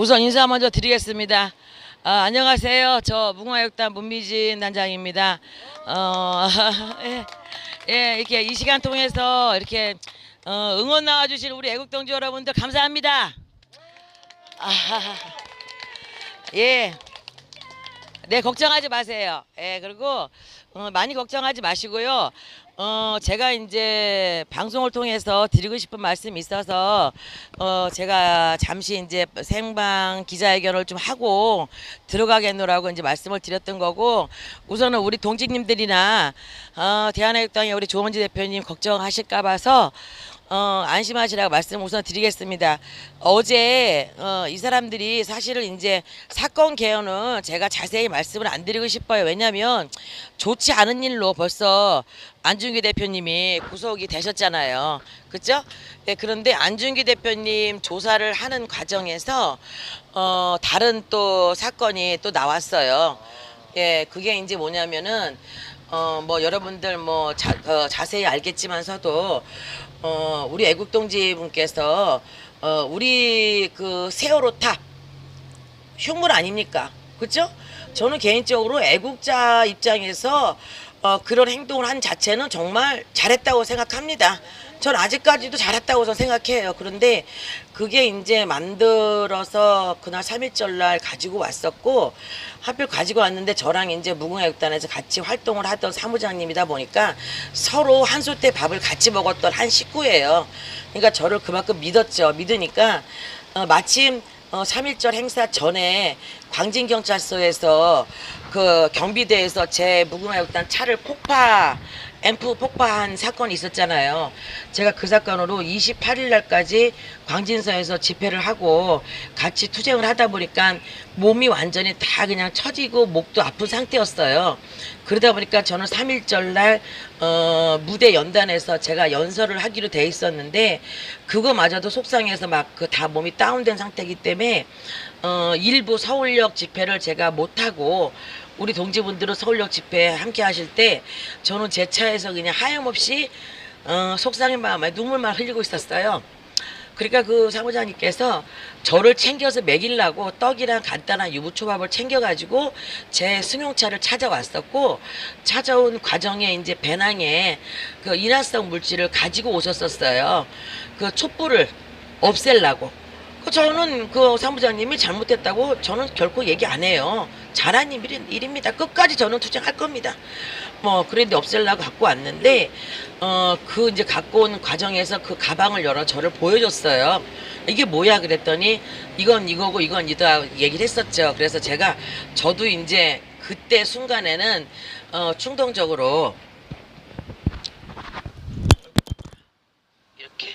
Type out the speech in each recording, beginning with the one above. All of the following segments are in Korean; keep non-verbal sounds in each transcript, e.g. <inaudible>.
우선 인사 먼저 드리겠습니다. 아, 안녕하세요. 저 무궁화육단 문미진 단장입니다. 어, <laughs> 예, 예, 이렇게 이 시간 통해서 이렇게 어, 응원 나와주신 우리 애국동지 여러분들 감사합니다. 아, 예. 네, 걱정하지 마세요. 예, 그리고 어, 많이 걱정하지 마시고요. 어, 제가 이제 방송을 통해서 드리고 싶은 말씀이 있어서 어, 제가 잠시 이제 생방 기자회견을 좀 하고 들어가겠노라고 이제 말씀을 드렸던 거고 우선은 우리 동지님들이나 어, 대한애국당의 우리 조원지 대표님 걱정하실까 봐서 어, 안심하시라고 말씀 우선 드리겠습니다. 어제 어, 이 사람들이 사실은 이제 사건 개요는 제가 자세히 말씀을 안 드리고 싶어요. 왜냐하면 좋지 않은 일로 벌써 안준기 대표님이 구속이 되셨잖아요. 그죠? 네, 그런데 안준기 대표님 조사를 하는 과정에서 어, 다른 또 사건이 또 나왔어요. 예, 그게 이제 뭐냐면은 어 뭐 여러분들 뭐 자, 어, 자세히 알겠지만서도 어 우리 애국동지 분께서 어 우리 그 세월호 탑 흉물 아닙니까? 그죠? 저는 개인적으로 애국자 입장에서 어, 그런 행동을 한 자체는 정말 잘했다고 생각합니다. 전 아직까지도 잘했다고 저는 생각해요. 그런데 그게 이제 만들어서 그날 3일절 날 가지고 왔었고 하필 가지고 왔는데 저랑 이제 무궁화육단에서 같이 활동을 하던 사무장님이다 보니까 서로 한솥 때 밥을 같이 먹었던 한 식구예요. 그러니까 저를 그만큼 믿었죠. 믿으니까 어, 마침 어, 3.1절 행사 전에 광진경찰서에서 그 경비대에서 제 무궁화육단 차를 폭파, 앰프 폭파한 사건이 있었잖아요. 제가 그 사건으로 28일 날까지 광진서에서 집회를 하고 같이 투쟁을 하다 보니까 몸이 완전히 다 그냥 처지고 목도 아픈 상태였어요. 그러다 보니까 저는 3.1절 날, 어, 무대 연단에서 제가 연설을 하기로 돼 있었는데, 그거마저도 속상해서 막 그 다 몸이 다운된 상태이기 때문에, 어, 일부 서울역 집회를 제가 못하고, 우리 동지분들은 서울역 집회 함께 하실 때, 저는 제 차에서 그냥 하염없이, 어, 속상한 마음에 눈물만 흘리고 있었어요. 그러니까 그 사무장님께서 저를 챙겨서 먹이려고 떡이랑 간단한 유부초밥을 챙겨가지고 제 승용차를 찾아왔었고 찾아온 과정에 이제 배낭에 그 인화성 물질을 가지고 오셨었어요. 그 촛불을 없애려고. 그 저는 그 사무장님이 잘못했다고 저는 결코 얘기 안 해요. 잘한 일- 일입니다. 끝까지 저는 투쟁할 겁니다. 뭐 그런데 없애려고 갖고 왔는데 어 그 이제 갖고 온 과정에서 그 가방을 열어 저를 보여줬어요. 이게 뭐야 그랬더니 이건 이거고 이건 이다 얘기를 했었죠. 그래서 제가 저도 이제 그때 순간에는 어 충동적으로 이렇게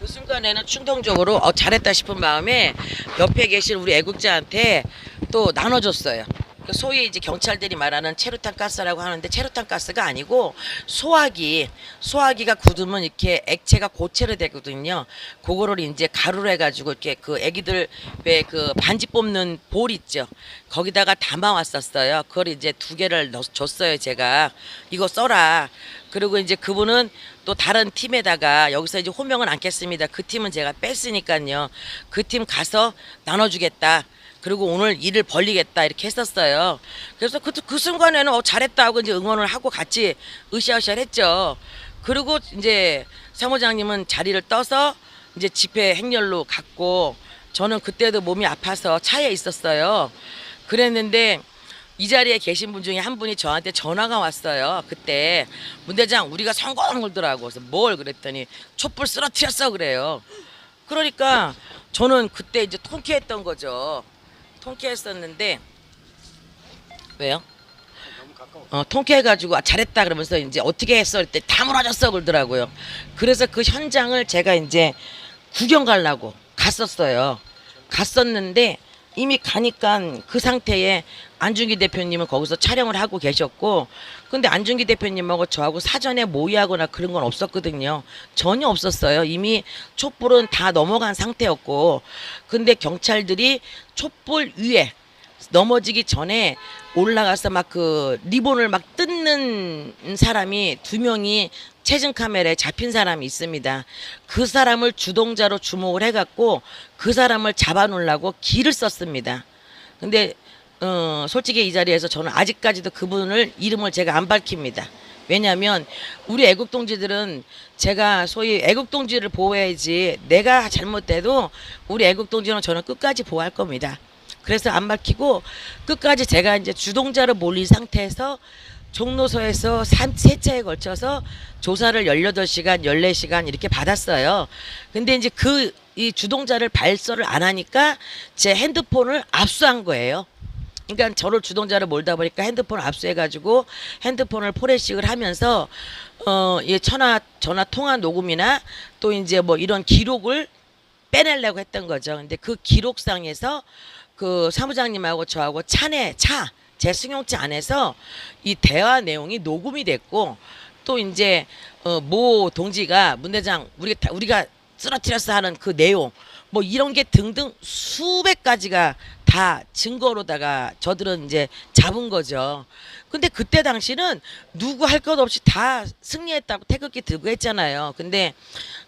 그 순간에는 충동적으로 어, 잘했다 싶은 마음에 옆에 계신 우리 애국자한테 또 나눠줬어요. 그 소위 이제 경찰들이 말하는 체류탄 가스라고 하는데 체류탄 가스가 아니고 소화기, 소화기가 굳으면 이렇게 액체가 고체로 되거든요. 그거를 이제 가루로 해가지고 이렇게 그 애기들 왜 그 반지 뽑는 볼 있죠. 거기다가 담아왔었어요. 그걸 이제 두 개를 넣, 줬어요. 제가 이거 써라. 그리고 이제 그분은 또 다른 팀에다가 여기서 이제 호명은 않겠습니다. 그 팀은 제가 뺐으니까요. 그 팀 가서 나눠주겠다. 그리고 오늘 일을 벌리겠다 이렇게 했었어요. 그래서 그, 그 순간에는 어, 잘했다 하고 이제 응원을 하고 같이 으쌰으쌰 했죠. 그리고 이제 사무장님은 자리를 떠서 이제 집회 행렬로 갔고 저는 그때도 몸이 아파서 차에 있었어요. 그랬는데 이 자리에 계신 분 중에 한 분이 저한테 전화가 왔어요. 그때 문 대장 우리가 성공한 걸더라고. 그래서 뭘 그랬더니 촛불 쓰러뜨렸어 그래요. 그러니까 저는 그때 이제 통쾌했던 거죠. 통쾌했었는데 왜요? 어, 통쾌해가지고 아, 잘했다 그러면서 이제 어떻게 했어 그때 다 무너졌어 그러더라고요. 그래서 그 현장을 제가 이제 구경 가려고 갔었어요. 갔었는데 이미 가니까 그 상태에 안준기 대표님은 거기서 촬영을 하고 계셨고 근데 안준기 대표님하고 저하고 사전에 모의하거나 그런 건 없었거든요. 전혀 없었어요. 이미 촛불은 다 넘어간 상태였고 근데 경찰들이 촛불 위에 넘어지기 전에 올라가서 막 그 리본을 막 뜯는 사람이 두 명이 체증 카메라에 잡힌 사람이 있습니다. 그 사람을 주동자로 주목을 해갖고 그 사람을 잡아놓으려고 기를 썼습니다. 근데 어, 솔직히 이 자리에서 저는 아직까지도 그분을 이름을 제가 안 밝힙니다. 왜냐하면 우리 애국 동지들은 제가 소위 애국 동지를 보호해야지 내가 잘못돼도 우리 애국 동지는 저는 끝까지 보호할 겁니다. 그래서 안 밝히고 끝까지 제가 이제 주동자를 몰린 상태에서 종로서에서 삼- 세 차에 걸쳐서 조사를 18시간, 14시간 이렇게 받았어요. 근데 이제 그 이 주동자를 발설을 안 하니까 제 핸드폰을 압수한 거예요. 그러니까 저를 주동자를 몰다 보니까 핸드폰을 압수해가지고 핸드폰을 포렌식을 하면서 어이 전화 전화 통화 녹음이나 또 이제 뭐 이런 기록을 빼내려고 했던 거죠. 근데 그 기록상에서 그 사무장님하고 저하고 차내 차 제 승용차 안에서 이 대화 내용이 녹음이 됐고 또 이제 어 모 동지가 문 대장 우리가 다- 우리가 쓰러뜨렸어 하는 그 내용 뭐 이런 게 등등 수백 가지가 다 증거로다가 저들은 이제 잡은 거죠. 근데 그때 당시는 누구 할 것 없이 다 승리했다고 태극기 들고 했잖아요. 근데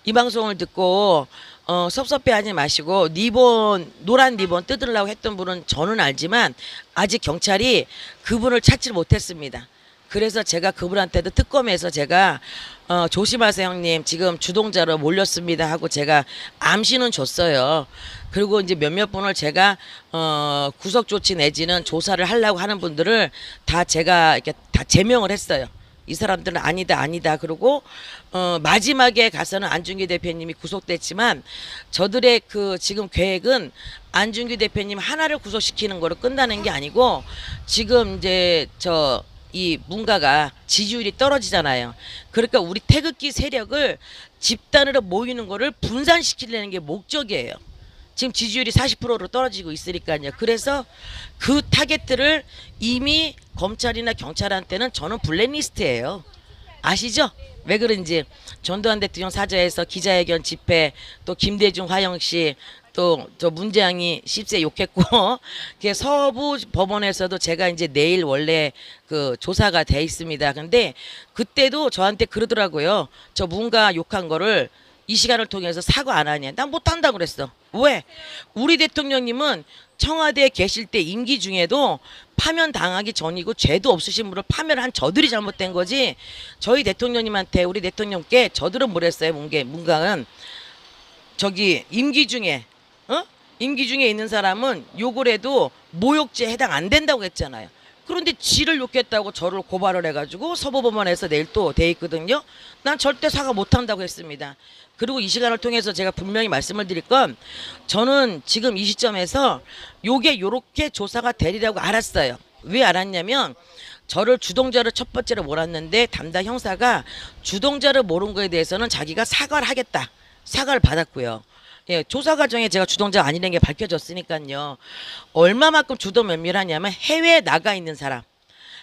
이 방송을 듣고 어, 섭섭해하지 마시고 리본 노란 리본 뜯으려고 했던 분은 저는 알지만 아직 경찰이 그분을 찾지 못했습니다. 그래서 제가 그분한테도 특검에서 제가 어, 조심하세요 형님 지금 주동자로 몰렸습니다 하고 제가 암시는 줬어요. 그리고 이제 몇몇 분을 제가 어, 구속 조치 내지는 조사를 하려고 하는 분들을 다 제가 이렇게 다 제명을 했어요. 이 사람들은 아니다 아니다 그러고 어 마지막에 가서는 안준기 대표님이 구속됐지만 저들의 그 지금 계획은 안준기 대표님 하나를 구속시키는 거로 끝나는 게 아니고 지금 이제 저 이 문가가 지지율이 떨어지잖아요. 그러니까 우리 태극기 세력을 집단으로 모이는 거를 분산시키려는 게 목적이에요. 지금 지지율이 40%로 떨어지고 있으니까요. 그래서 그 타겟들을 이미 검찰이나 경찰한테는 저는 블랙리스트예요. 아시죠? 왜 그런지 전두환 대통령 사저에서 기자회견 집회 또 김대중 화영 씨 또 저 문재양이 10세 욕했고 <laughs> 그 서부 법원에서도 제가 이제 내일 원래 그 조사가 돼 있습니다. 근데 그때도 저한테 그러더라고요. 저 문가 욕한 거를 이 시간을 통해서 사과 안 하냐? 난 못한다 그랬어. 왜? 우리 대통령님은 청와대에 계실 때 임기 중에도 파면 당하기 전이고 죄도 없으신 분을 파면한 저들이 잘못된 거지. 저희 대통령님한테 우리 대통령께 저들은 뭐랬어요? 문게 문강은 저기 임기 중에 어? 임기 중에 있는 사람은 욕을 해도 모욕죄 해당 안 된다고 했잖아요. 그런데 지를 욕했다고 저를 고발을 해가지고 서부법원에서 내일 또 돼 있거든요. 난 절대 사과 못한다고 했습니다. 그리고 이 시간을 통해서 제가 분명히 말씀을 드릴 건 저는 지금 이 시점에서 요게 요렇게 조사가 되리라고 알았어요. 왜 알았냐면 저를 주동자를 첫 번째로 몰았는데 담당 형사가 주동자를 모른 거에 대해서는 자기가 사과를 하겠다. 사과를 받았고요. 예, 조사 과정에 제가 주동자가 아니라는 게 밝혀졌으니까요. 얼마만큼 주동 면밀하냐면 해외에 나가 있는 사람.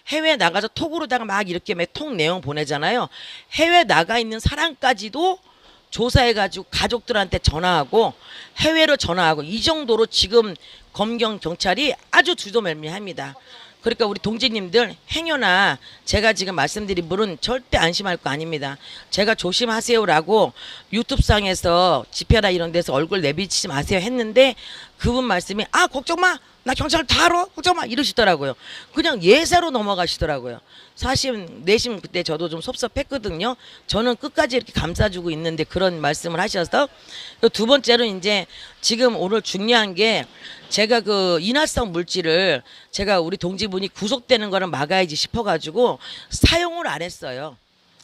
해외에 나가서 톡으로다가 막 이렇게 막톡 내용 보내잖아요. 해외 나가 있는 사람까지도 조사해가지고 가족들한테 전화하고 해외로 전화하고 이 정도로 지금 검경 경찰이 아주 주도 면밀합니다. 그러니까 우리 동지님들 행여나 제가 지금 말씀드린 분은 절대 안심할 거 아닙니다. 제가 조심하세요라고 유튜브상에서 집회나 이런 데서 얼굴 내비치지 마세요 했는데 그분 말씀이 아 걱정 마. 나 경찰 다 알아. 마. 이러시더라고요. 그냥 예사로 넘어가시더라고요. 사실 내심 그때 저도 좀 섭섭했거든요. 저는 끝까지 이렇게 감싸주고 있는데 그런 말씀을 하셔서 그두 번째로 이제 지금 오늘 중요한 게 제가 그 인화성 물질을 제가 우리 동지분이 구속되는 거를 막아야지 싶어가지고 사용을 안 했어요.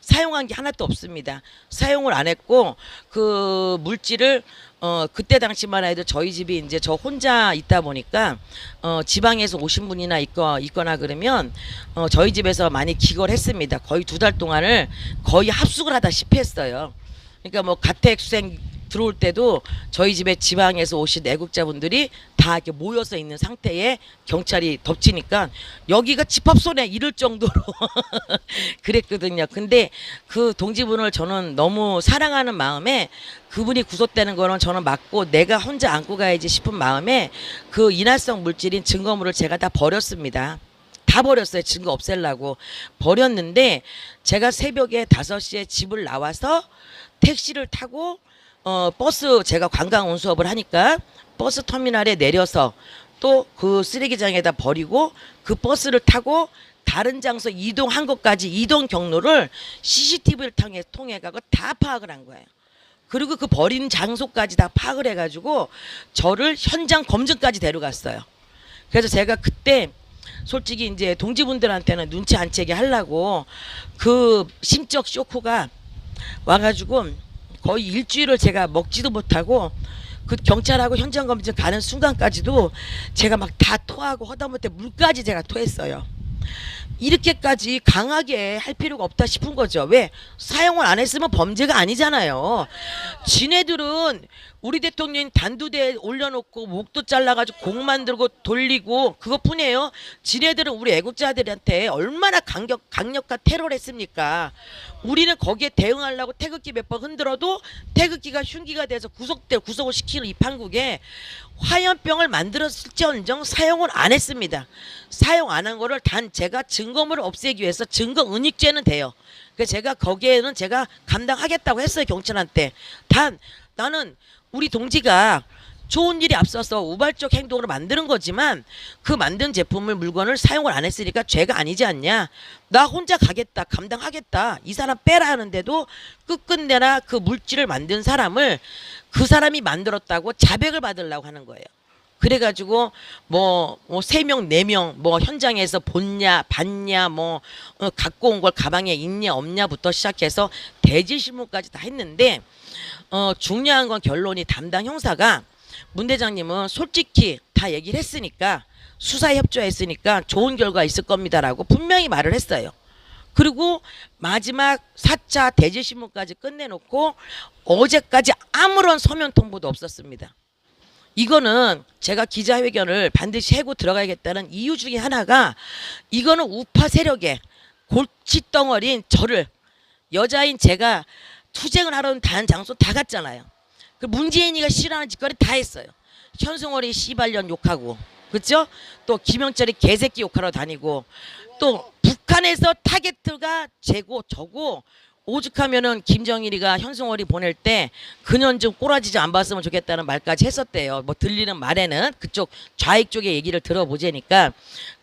사용한 게 하나도 없습니다. 사용을 안 했고 그 물질을 어 그때 당시만 해도 저희 집이 이제 저 혼자 있다 보니까 어 지방에서 오신 분이나 있거 있거나 그러면 어 저희 집에서 많이 기거를 했습니다. 거의 두 달 동안을 거의 합숙을 하다시피 했어요. 그러니까 뭐 가택 수행 들어올 때도 저희 집에 지방에서 오신 애국자분들이 다 이렇게 모여서 있는 상태에 경찰이 덮치니까 여기가 집합소네 이럴 정도로 <laughs> 그랬거든요. 근데 그 동지분을 저는 너무 사랑하는 마음에 그분이 구속되는 거는 저는 맞고 내가 혼자 안고 가야지 싶은 마음에 그 인화성 물질인 증거물을 제가 다 버렸습니다. 다 버렸어요. 증거 없애려고. 버렸는데 제가 새벽에 5시에 집을 나와서 택시를 타고 어 버스 제가 관광 운수업을 하니까 버스 터미널에 내려서 또 그 쓰레기장에다 버리고 그 버스를 타고 다른 장소 이동한 것까지 이동 경로를 CCTV를 통해 통해 가고 다 파악을 한 거예요. 그리고 그 버린 장소까지 다 파악을 해가지고 저를 현장 검증까지 데려갔어요. 그래서 제가 그때 솔직히 이제 동지분들한테는 눈치 안 채게 하려고 그 심적 쇼크가 와가지고 거의 일주일을 제가 먹지도 못하고 그 경찰하고 현장 검증 가는 순간까지도 제가 막 다 토하고 허다못해 물까지 제가 토했어요. 이렇게까지 강하게 할 필요가 없다 싶은 거죠. 왜? 사용을 안 했으면 범죄가 아니잖아요. 지네들은 우리 대통령 단두대에 올려놓고 목도 잘라가지고 공 만들고 돌리고 그것뿐이에요. 지네들은 우리 애국자들한테 얼마나 강력, 강력한 테러를 했습니까? 우리는 거기에 대응하려고 태극기 몇 번 흔들어도 태극기가 흉기가 돼서 구속돼 구속을 시키는 이 판국에 화염병을 만들었을지언정 사용을 안 했습니다. 사용 안 한 거를 단 제가 증거물을 없애기 위해서 증거 은닉죄는 돼요. 그래서 제가 거기에는 제가 감당하겠다고 했어요 경찰한테. 단 나는 우리 동지가 좋은 일이 앞서서 우발적 행동으로 만드는 거지만 그 만든 제품을 물건을 사용을 안 했으니까 죄가 아니지 않냐. 나 혼자 가겠다. 감당하겠다. 이 사람 빼라 하는데도 끝끝내나 그 물질을 만든 사람을 그 사람이 만들었다고 자백을 받으려고 하는 거예요. 그래가지고 뭐세 명네명뭐 현장에서 본냐 봤냐 뭐 어, 갖고 온 걸 가방에 있냐 없냐부터 시작해서 대질 신문까지 다 했는데 어 중요한 건 결론이 담당 형사가 문 대장님은 솔직히 다 얘기를 했으니까 수사 협조했으니까 좋은 결과 있을 겁니다라고 분명히 말을 했어요. 그리고 마지막 4차 대질 신문까지 끝내놓고 어제까지 아무런 서면 통보도 없었습니다. 이거는 제가 기자회견을 반드시 해고 들어가야겠다는 이유 중에 하나가 이거는 우파 세력의 골칫덩어리인 저를 여자인 제가 투쟁을 하러 단 장소 다 갔잖아요. 그 문재인이가 싫어하는 짓거리 다 했어요. 현승월이 씨발년 욕하고 그렇죠? 또 김영철이 개새끼 욕하러 다니고 또 북한에서 타겟트가 제고 저고 오죽하면은 김정일이가 현승월이 보낼 때 그년 좀 꼬라지 좀 안 봤으면 좋겠다는 말까지 했었대요. 뭐 들리는 말에는 그쪽 좌익 쪽의 얘기를 들어보자니까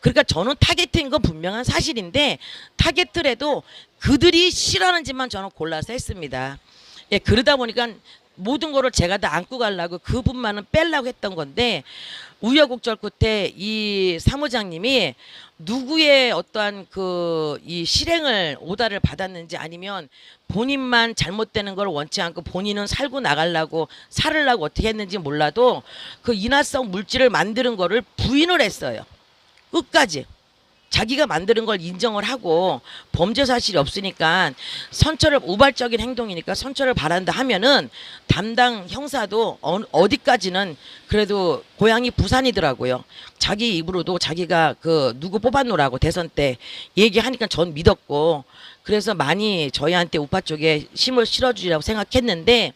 그러니까 저는 타겟트인 건 분명한 사실인데 타겟트래도 그들이 싫어하는 짓만 저는 골라서 했습니다. 예, 그러다 보니까 모든 거를 제가 다 안고 가려고 그분만은 빼려고 했던 건데 우여곡절 끝에 이 사무장님이 누구의 어떠한 그 이 실행을 오다를 받았는지 아니면 본인만 잘못되는 걸 원치 않고 본인은 살고 나가려고 살으려고 어떻게 했는지 몰라도 그 인화성 물질을 만드는 거를 부인을 했어요. 끝까지. 자기가 만드는 걸 인정을 하고 범죄 사실이 없으니까 선처를 우발적인 행동이니까 선처를 바란다 하면은 담당 형사도 어, 어디까지는 그래도 고향이 부산이더라고요. 자기 입으로도 자기가 그 누구 뽑았노라고 대선 때 얘기하니까 전 믿었고 그래서 많이 저희한테 우파 쪽에 힘을 실어주리라고 생각했는데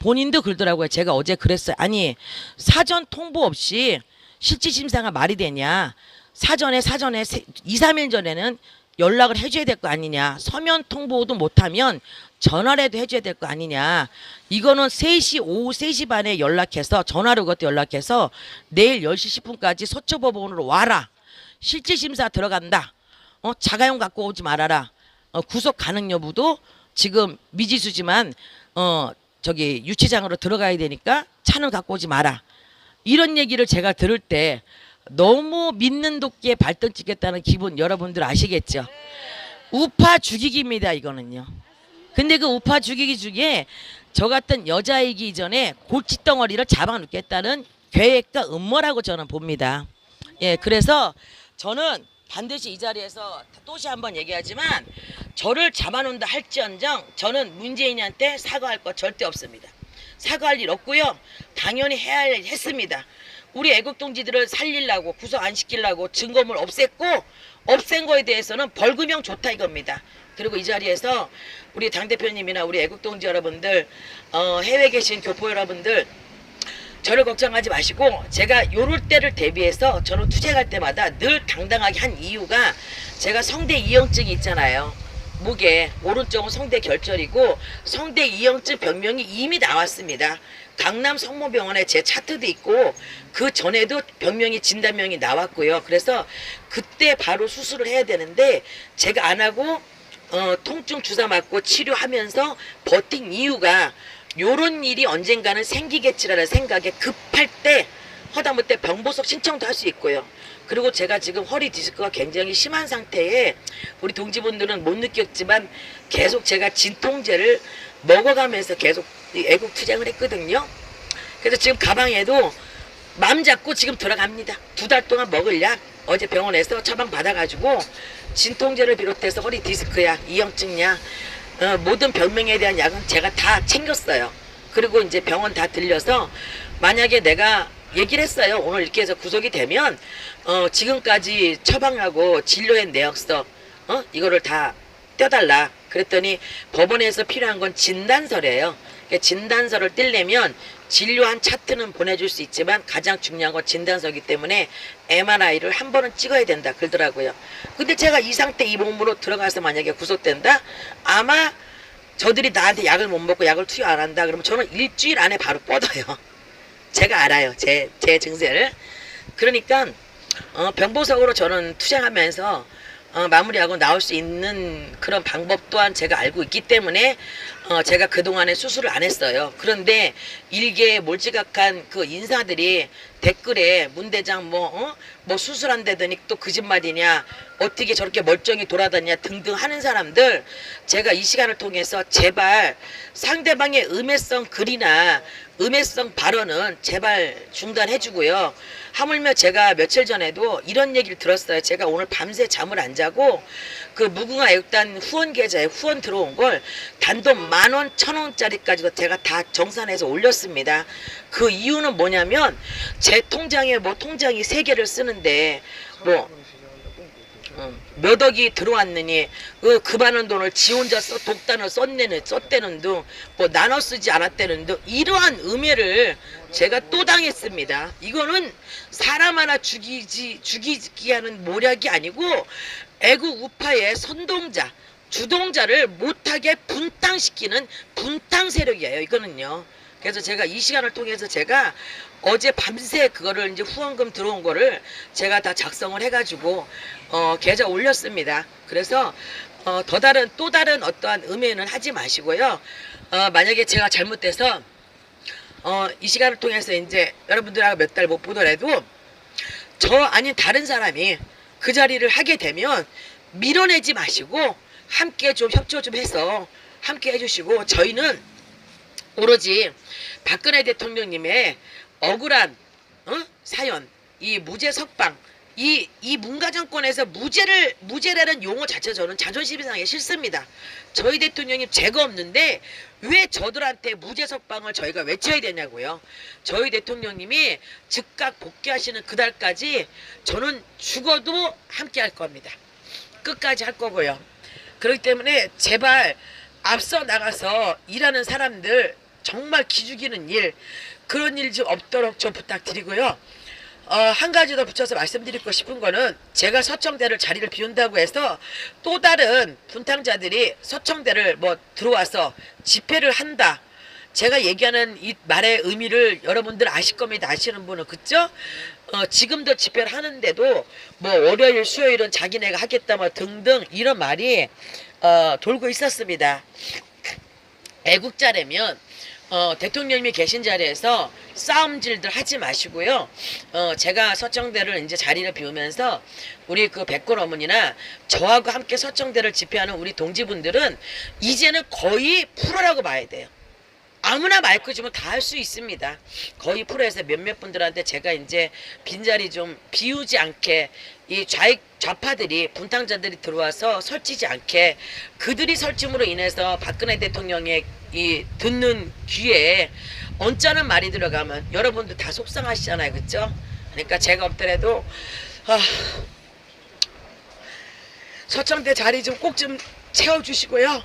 본인도 그러더라고요. 제가 어제 그랬어요. 아니 사전 통보 없이 실질 심사가 말이 되냐? 사전에 사전에 세, 2, 3일 전에는 연락을 해줘야 될 거 아니냐. 서면 통보도 못하면 전화라도 해줘야 될 거 아니냐. 이거는 3시, 오후 3시 반에 연락해서 전화로 그것도 연락해서 내일 10시 10분까지 서초법원으로 와라. 실질 심사 들어간다. 어, 자가용 갖고 오지 말아라. 어, 구속 가능 여부도 지금 미지수지만 어, 저기 유치장으로 들어가야 되니까 차는 갖고 오지 마라. 이런 얘기를 제가 들을 때 너무 믿는 도끼에 발등 찍겠다는 기분 여러분들 아시겠죠? 우파 죽이기입니다 이거는요. 근데 그 우파 죽이기 중에 저 같은 여자이기 전에 골칫덩어리를 잡아놓겠다는 계획과 음모라고 저는 봅니다. 예, 그래서 저는 반드시 이 자리에서 또시 한번 얘기하지만 저를 잡아놓는다 할지언정 저는 문재인한테 사과할 거 절대 없습니다. 사과할 일 없고요. 당연히 해야 했습니다. 우리 애국 동지들을 살리려고 구속 안 시키려고 증거물 없앴고 없앤 거에 대해서는 벌금형 좋다 이겁니다. 그리고 이 자리에서 우리 당 대표님이나 우리 애국 동지 여러분들 어, 해외 계신 교포 여러분들 저를 걱정하지 마시고 제가 요럴 때를 대비해서 저는 투쟁할 때마다 늘 당당하게 한 이유가 제가 성대 이형증이 있잖아요. 목에 오른쪽은 성대 결절이고 성대 이형증 병명이 이미 나왔습니다. 강남 성모병원에 제 차트도 있고 그 전에도 병명이 진단명이 나왔고요. 그래서 그때 바로 수술을 해야 되는데 제가 안 하고 어, 통증 주사 맞고 치료하면서 버틴 이유가 요런 일이 언젠가는 생기겠지라는 생각에 급할 때 허다못해 병보석 신청도 할 수 있고요. 그리고 제가 지금 허리 디스크가 굉장히 심한 상태에 우리 동지분들은 못 느꼈지만 계속 제가 진통제를 먹어가면서 계속 이 애국 투쟁을 했거든요. 그래서 지금 가방에도 맘 잡고 지금 들어갑니다. 두 달 동안 먹을 약 어제 병원에서 처방 받아가지고 진통제를 비롯해서 허리 디스크 약, 이형증 약 어, 모든 병명에 대한 약은 제가 다 챙겼어요. 그리고 이제 병원 다 들려서 만약에 내가 얘기를 했어요. 오늘 이렇게 해서 구속이 되면 어, 지금까지 처방하고 진료한 내역서 어? 이거를 다 떼달라. 그랬더니 법원에서 필요한 건 진단서래요. 그러니까 진단서를 떼려면 진료한 차트는 보내줄 수 있지만 가장 중요한 건 진단서이기 때문에 MRI를 한 번은 찍어야 된다 그러더라고요. 근데 제가 이 상태 이 몸으로 들어가서 만약에 구속된다? 아마 저들이 나한테 약을 못 먹고 약을 투여 안 한다 그러면 저는 일주일 안에 바로 뻗어요. <laughs> 제가 알아요. 제, 제 증세를. 그러니까 어, 병보석으로 저는 투쟁하면서 어, 마무리하고 나올 수 있는 그런 방법 또한 제가 알고 있기 때문에 어, 제가 그동안에 수술을 안 했어요. 그런데 일개 몰지각한 그 인사들이 댓글에 문 대장 뭐, 어? 뭐 수술한다더니 또 거짓말이냐 어떻게 저렇게 멀쩡히 돌아다니냐 등등 하는 사람들 제가 이 시간을 통해서 제발 상대방의 음해성 글이나 음해성 발언은 제발 중단해주고요. 하물며 제가 며칠 전에도 이런 얘기를 들었어요. 제가 오늘 밤새 잠을 안 자고 그 무궁화 애국단 후원 계좌에 후원 들어온 걸 단돈 만 원, 천 원짜리까지도 제가 다 정산해서 올렸습니다. 그 이유는 뭐냐면 제 통장에 뭐 통장이 세 개를 쓰는데 뭐 어, 몇 억이 들어왔느니 그, 그 많은 돈을 지 혼자 써, 독단을 썼내는 썼대는 등 뭐 나눠 쓰지 않았다는 등 이러한 음해를 제가 또 당했습니다. 이거는 사람 하나 죽이지 죽이기 하는 모략이 아니고 애국 우파의 선동자 주동자를 못하게 분탕시키는 분탕 세력이에요. 이거는요. 그래서 제가 이 시간을 통해서 제가 어제 밤새 그거를 이제 후원금 들어온 거를 제가 다 작성을 해가지고 어, 계좌 올렸습니다. 그래서 어, 더 다른 또 다른 어떠한 음해는 하지 마시고요. 어, 만약에 제가 잘못돼서 어, 이 시간을 통해서 이제 여러분들하고 몇 달 못 보더라도 저 아닌 다른 사람이 그 자리를 하게 되면 밀어내지 마시고 함께 좀 협조 좀 해서 함께 해주시고 저희는 오로지 박근혜 대통령님의 억울한 어? 사연, 이 무죄 석방, 이, 이 문가 정권에서 무죄를, 무죄라는 용어 자체 저는 자존심이 상하기 싫습니다. 저희 대통령님 죄가 없는데 왜 저들한테 무죄 석방을 저희가 외쳐야 되냐고요. 저희 대통령님이 즉각 복귀하시는 그날까지 저는 죽어도 함께 할 겁니다. 끝까지 할 거고요. 그렇기 때문에 제발 앞서 나가서 일하는 사람들 정말 기죽이는 일 그런 일 좀 없도록 좀 부탁드리고요. 어, 한 가지 더 붙여서 말씀드리고 싶은 거는 제가 서청대를 자리를 비운다고 해서 또 다른 분탕자들이 서청대를 뭐 들어와서 집회를 한다. 제가 얘기하는 이 말의 의미를 여러분들 아실 겁니다. 아시는 분은 그죠? 어, 지금도 집회를 하는데도 뭐 월요일, 수요일은 자기네가 하겠다 뭐 등등 이런 말이 어, 돌고 있었습니다. 애국자라면 어, 대통령님이 계신 자리에서 싸움질들 하지 마시고요. 어, 제가 서청대를 이제 자리를 비우면서 우리 그 백골 어머니나 저하고 함께 서청대를 집회하는 우리 동지분들은 이제는 거의 프로라고 봐야 돼요. 아무나 마이크 주면 다 할 수 있습니다. 거의 프로에서 몇몇 분들한테 제가 이제 빈자리 좀 비우지 않게 이 좌익 좌파들이 분탕자들이 들어와서 설치지 않게 그들이 설침으로 인해서 박근혜 대통령의 이 듣는 귀에 언짢은 말이 들어가면 여러분들 다 속상하시잖아요, 그렇죠? 그러니까 제가 없더라도 아, 서청대 자리 좀 꼭좀 채워주시고요.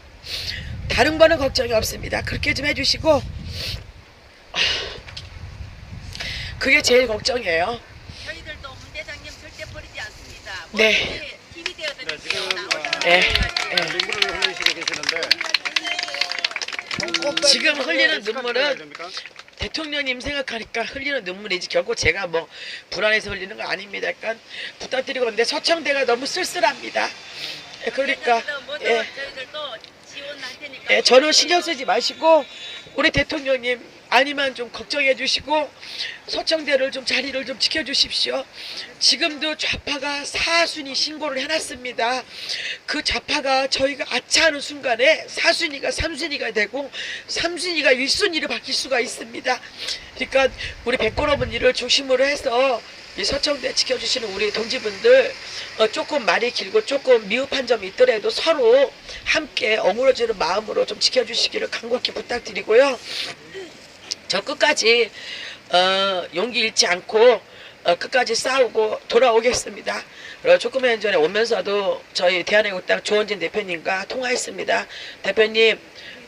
다른 거는 걱정이 없습니다. 그렇게 좀 해주시고 아, 그게 제일 걱정이에요. 저희들도 문 대장님 절대 버리지 않습니다. 네. 힘이 되어 네, 드릴게요. 지금 네. 눈물을 흘리시고 계시는데 지금 흘리는 시간 눈물은 됩니까? 대통령님 생각하니까 흘리는 눈물이지 결국 제가 뭐 불안해서 흘리는 거 아닙니다. 그러니까 부탁드리고 근데 서청대가 너무 쓸쓸합니다. 예, 그러니까 모두 예, 저희들도 예, 저는 신경 쓰지 마시고 우리 대통령님 아니면 좀 걱정해 주시고 서청대를 좀 자리를 좀 지켜주십시오. 지금도 좌파가 사순위 신고를 해놨습니다. 그 좌파가 저희가 아차하는 순간에 사순위가 삼순위가 되고 삼순위가 일순위로 바뀔 수가 있습니다. 그러니까 우리 백골 어머니를 중심으로 해서 이 서청대 지켜주시는 우리 동지분들 어, 조금 말이 길고 조금 미흡한 점이 있더라도 서로 함께 어우러지는 마음으로 좀 지켜주시기를 간곡히 부탁드리고요. 저 끝까지 어, 용기 잃지 않고 어, 끝까지 싸우고 돌아오겠습니다. 그리고 조금만 전에 오면서도 저희 대한애국당 조원진 대표님과 통화했습니다. 대표님,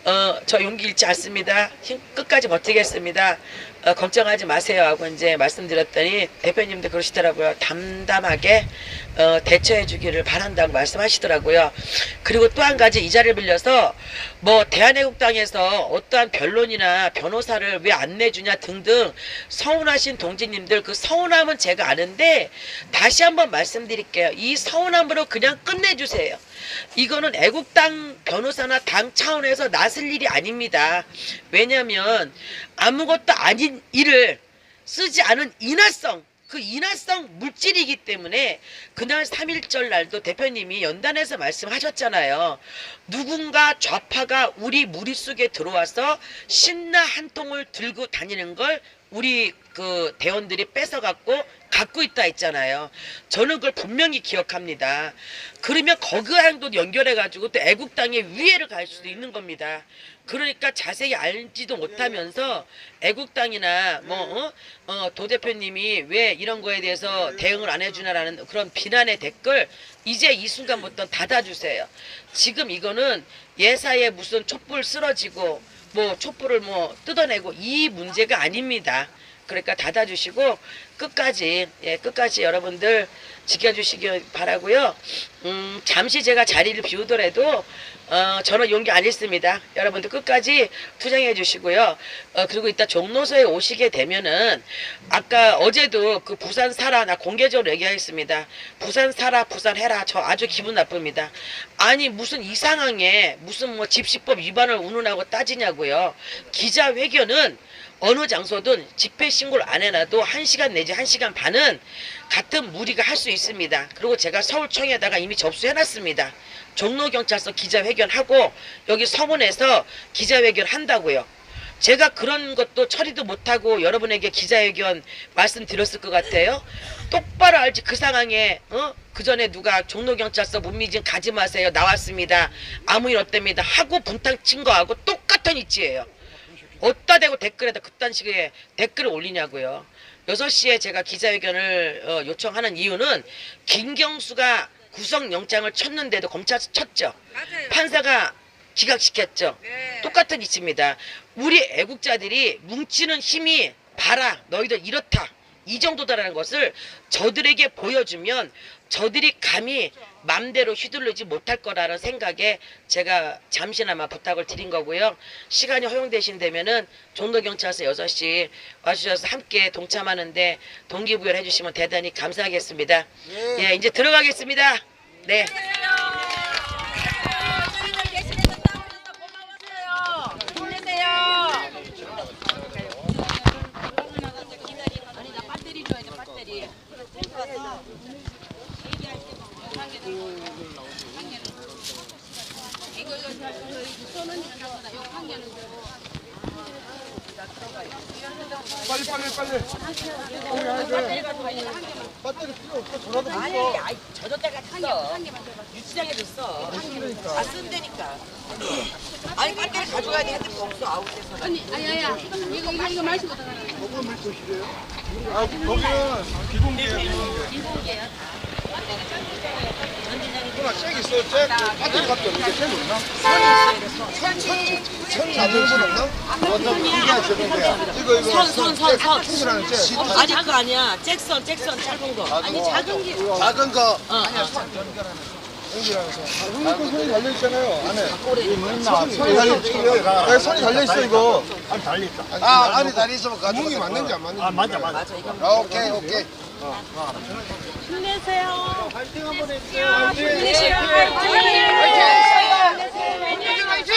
어, 저 용기 잃지 않습니다. 힘 끝까지 버티겠습니다. 어, 걱정하지 마세요 하고 이제 말씀드렸더니 대표님도 그러시더라고요. 담담하게 어, 대처해 주기를 바란다고 말씀하시더라고요. 그리고 또 한 가지 이 자리를 빌려서 뭐 대한애국당에서 어떠한 변론이나 변호사를 왜 안 내주냐 등등 서운하신 동지님들 그 서운함은 제가 아는데 다시 한번 말씀드릴게요. 이 서운함으로 그냥 끝내주세요. 이거는 애국당 변호사나 당 차원에서 나설 일이 아닙니다. 왜냐하면 아무것도 아닌 일을 쓰지 않은 인화성 그 인화성 물질이기 때문에 그날 3.1절 날도 대표님이 연단에서 말씀하셨잖아요. 누군가 좌파가 우리 무리 속에 들어와서 신나 한 통을 들고 다니는 걸 우리 그 대원들이 뺏어갖고 갖고 있다 했잖아요. 저는 그걸 분명히 기억합니다. 그러면 거그항도 연결해가지고 또 애국당의 위해를 갈 수도 있는 겁니다. 그러니까 자세히 알지도 못하면서 애국당이나 뭐, 어? 어, 도 대표님이 왜 이런 거에 대해서 대응을 안 해주나라는 그런 비난의 댓글 이제 이 순간부터 닫아주세요. 지금 이거는 예사에 무슨 촛불 쓰러지고 뭐 촛불을 뭐 뜯어내고 이 문제가 아닙니다. 그러니까 닫아주시고 끝까지 예 끝까지 여러분들 지켜주시기 바라고요. 음 잠시 제가 자리를 비우더라도 어 저는 용기 안 잃습니다. 여러분들 끝까지 투쟁해 주시고요. 어 그리고 이따 종로소에 오시게 되면은 아까 어제도 그 부산 사라 나 공개적으로 얘기하겠습니다. 부산 사라 부산 해라 저 아주 기분 나쁩니다. 아니 무슨 이 상황에 무슨 뭐 집시법 위반을 운운하고 따지냐고요. 기자회견은 어느 장소든 집회 신고를 안 해놔도 1시간 내지 1시간 반은 같은 무리가 할 수 있습니다. 그리고 제가 서울청에다가 이미 접수해놨습니다. 종로경찰서 기자회견하고 여기 서문에서 기자회견 한다고요. 제가 그런 것도 처리도 못하고 여러분에게 기자회견 말씀드렸을 것 같아요. 똑바로 알지 그 상황에 어? 그 전에 누가 종로경찰서 문미진 가지 마세요 나왔습니다. 아무 일 없답니다 하고 분탕 친 거하고 똑같은 이치예요. 어디다 대고 댓글에다 그딴 식의 댓글을 올리냐고요. 6시에 제가 기자회견을 어, 요청하는 이유는 김경수가 구속영장을 쳤는데도 검찰에서 쳤죠. 맞아요. 판사가 기각시켰죠. 네. 똑같은 이치입니다. 우리 애국자들이 뭉치는 힘이 봐라 너희들 이렇다 이 정도다라는 것을 저들에게 보여주면 저들이 감히 맘대로 휘둘르지 못할 거라는 생각에 제가 잠시나마 부탁을 드린 거고요. 시간이 허용되신다면은 종로경찰서 6시 와주셔서 함께 동참하는데 동기부여를 해주시면 대단히 감사하겠습니다. 예, 이제 들어가겠습니다. 네. 저희들 계시면서 싸우셔서 고마웠어요. 힘내세요. 아니 나 배터리 줘야 돼 배터리. 이거 이거 빨리 빨리 빨리. 배터리 필요 없어. 전화도 못 아니, 써. 아이, 저저 때가 줬어. 유치장에 줬어. 아, 쓴다니까. 아니, 배터리 가져가야 돼. 핸드폰 없어, 아웃에서. 언니, 아야야, 이거 이거 이거 마시고 들어가. 뭐가 밀도시래요? 아 거기는 비공개야 비공개. 누나 잭 있어요 잭. 배터리 값도 없는데 잭 없나? 선선 자동차 없나? 완전 기가 적은 거야. 이거 이거 선. 충분하는 잭. 아니, 그거 아니야. 잭선, 잭선, 짧은 거. 아니 작은 게 작은 거 아니야 연 기라면서 형님 거 손이 달려 있잖아요 안에. 손이 달려 있어요 네, 손이 달려 있어 이거. 안 달려 있다. 아 안에 달려 있으면 구멍이 맞는지 안 맞는지. 아 맞아 맞아. 아, 오케이 오케이. 힘내세요. 화이팅 한번 해주세요. 화이팅. 화이팅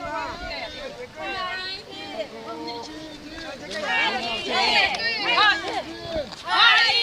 Hadi! Hadi! Hadi!